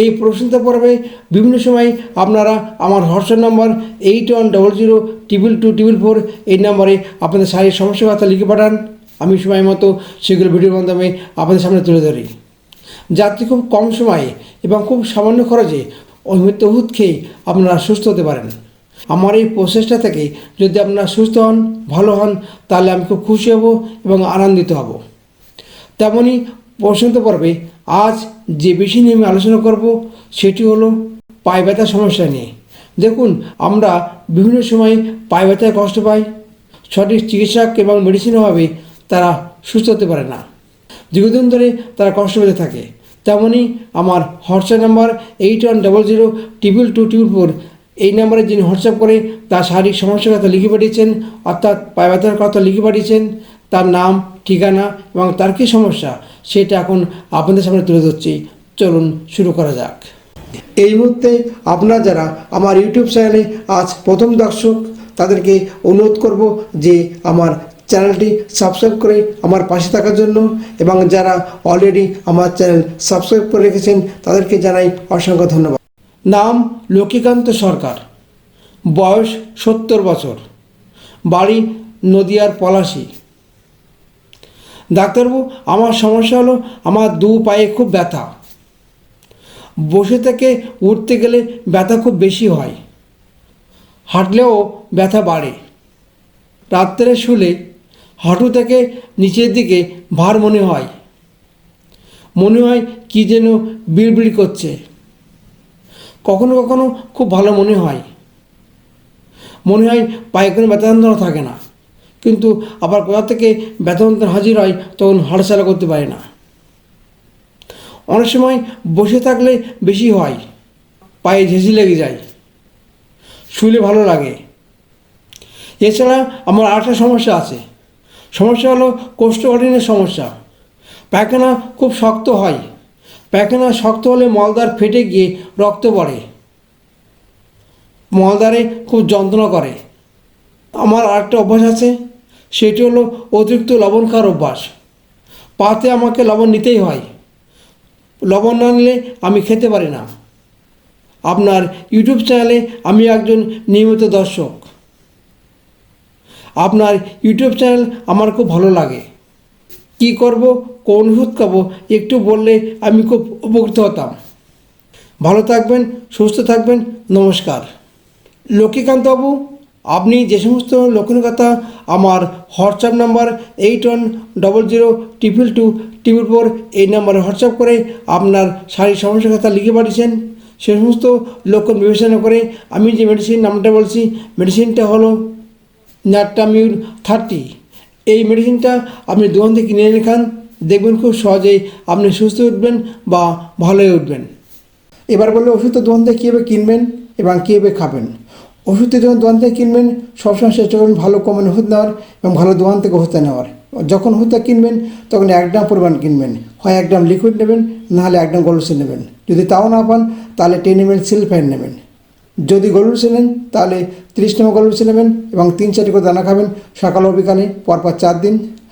এই প্রশ্নোত্তর পর্বে বিভিন্ন সময় আপনারা আমার WhatsApp number eight one double zero triple two triple four এই নম্বরে আপনাদের শারীরিক সমস্যার কথা লিখে পাঠান। আমি সময় মতো সেগুলো ভিডিওর মাধ্যমে আপনাদের সামনে তুলে ধরি। যাতে খুব কম সময়ে এবং খুব সামান্য খরচে অমিত ওষুধ খেয়ে আপনারা সুস্থ হতে পারেন। আমার এই প্রচেষ্টা থেকে যদি আপনারা সুস্থ হন, ভালো হন, তাহলে আমি খুব খুশি হব এবং আনন্দিত হব। তেমনই প্রশ্নত পর্বে আজ যে বিষয় নিয়ে আমি আলোচনা করব, সেটি হলো পায়ে ব্যথার সমস্যা নিয়ে। দেখুন, আমরা বিভিন্ন সময় পায়ে ব্যথায় কষ্ট পাই, সঠিক চিকিৎসক এবং মেডিসিন অভাবে তারা সুস্থ হতে পারে না। দীর্ঘদিন ধরে তারা কষ্ট পেতে থাকে। তেমনই আমার WhatsApp number eight one double zero triple two triple four, এই নাম্বারে যিনি হোয়াটসঅ্যাপ করে তার শারীরিক সমস্যার কথা লিখে পাঠিয়েছেন, অর্থাৎ পায়ে ব্যথার কথা লিখে পাঠিয়েছেন, তার নাম ঠিকানা এবং তার কী সমস্যা, সেটা এখন আপনাদের সামনে তুলে ধরছি। চলুন শুরু করা যাক। এই মুহূর্তে আপনারা যারা আমার ইউটিউব চ্যানেলে আজ প্রথম দর্শক, তাদেরকে অনুরোধ করব যে আমার চ্যানেলটি সাবস্ক্রাইব করে আমার পাশে থাকার জন্য এবং যারা অলরেডি আমার চ্যানেল সাবস্ক্রাইব করে রেখেছেন, তাদেরকে জানাই অসংখ্য ধন্যবাদ। নাম লক্ষ্মীকান্ত সরকার। বয়স সত্তর বছর। বাড়ি নদিয়ার পলাশি। ডাক্তারবাবু, আমার সমস্যা হলো আমার দু পায়ে খুব ব্যথা। বসে থেকে উঠতে গেলে ব্যথা খুব বেশি হয়। হাঁটলেও ব্যথা বাড়ে। রাত্রে শুলে হাঁটু থেকে নিচের দিকে ভার মনে হয়। মনে হয় কি যেন বিড়বিড় করছে। কখনো কখনো খুব ভালো মনে হয়। মনে হয় পায়ে কোনো ব্যথা যন্ত্রণা থাকে না। কিন্তু আবার কোথা থেকে ব্যথা হাজির হয় তখন হাড়সাড়া করতে পারে না। অনেক সময় বসে থাকলে বেশি হয়, পায়ে ঝেঁঝি লেগে যায় শুলে ভালো লাগে। এছাড়া আমার আরেকটা সমস্যা আছে। সমস্যা হলো কোষ্ঠকাঠিন্যের সমস্যা। পায়খানা খুব শক্ত হয়। পায়খানা শক্ত হলে মলদার ফেটে গিয়ে রক্ত পড়ে। মলদারে খুব যন্ত্রণা করে। আমার আরেকটা অভ্যাস আছে। সেটি হলো অতিরিক্ত লবণ খাওয়ার অভ্যাস। পাতে আমাকে লবণ নিতেই হয়। লবণ না নিলে আমি খেতে পারি না। আপনার ইউটিউব চ্যানেলে আমি একজন নিয়মিত দর্শক। আপনার ইউটিউব চ্যানেল আমার খুব ভালো লাগে। কি করব, কোন ওষুধ খাব, একটু বললে আমি খুব উপকৃত হতাম। ভালো থাকবেন, সুস্থ থাকবেন, নমস্কার। লক্ষ্মীকান্তবাবু আপনি যে সমস্ত লক্ষণের কথা আমার WhatsApp number eight one double zero triple two triple four এই নাম্বারে হোয়াটসঅ্যাপ করে আপনার শারীরিক সমস্যার কথা লিখে পাঠিয়েছেন, সে সমস্ত লক্ষণ বিবেচনা করে আমি যে মেডিসিন নামটা বলছি মেডিসিনটা হলো ন্যাট্টামিউল থার্টি এই মেডিসিনটা আপনি দোকান থেকে কিনে এনে খান, দেখবেন খুব সহজেই আপনি সুস্থ উঠবেন বা ভালো হয়ে উঠবেন। এবার বললে ওষুধটা দোকান থেকে কীভাবে কিনবেন এবং কীভাবে খাবেন? ওষুধটা যখন দোকান থেকে কিনবেন, সবসময় চেষ্টা করবেন ভালো কোম্পানির ওষুধ নেওয়ার এবং ভালো দোকান থেকে ওষুধটা নেওয়ার। যখন ওষুধটা কিনবেন, তখন এক গ্রাম পরিমাণ কিনবেন। হয় এক গ্রাম লিকুইড নেবেন নাহলে এক গ্রাম গোলসিল নেবেন। যদি তাও না পান, তাহলে টেন এম এল সিলফাইন নেবেন। যদি গলুসি নেন, তাহলে তিরিশ নম্বর গলুসি নেবেন এবং তিন চারটি করে দানা খাবেন। সকাল ও বিকালে পরপর চার দিন।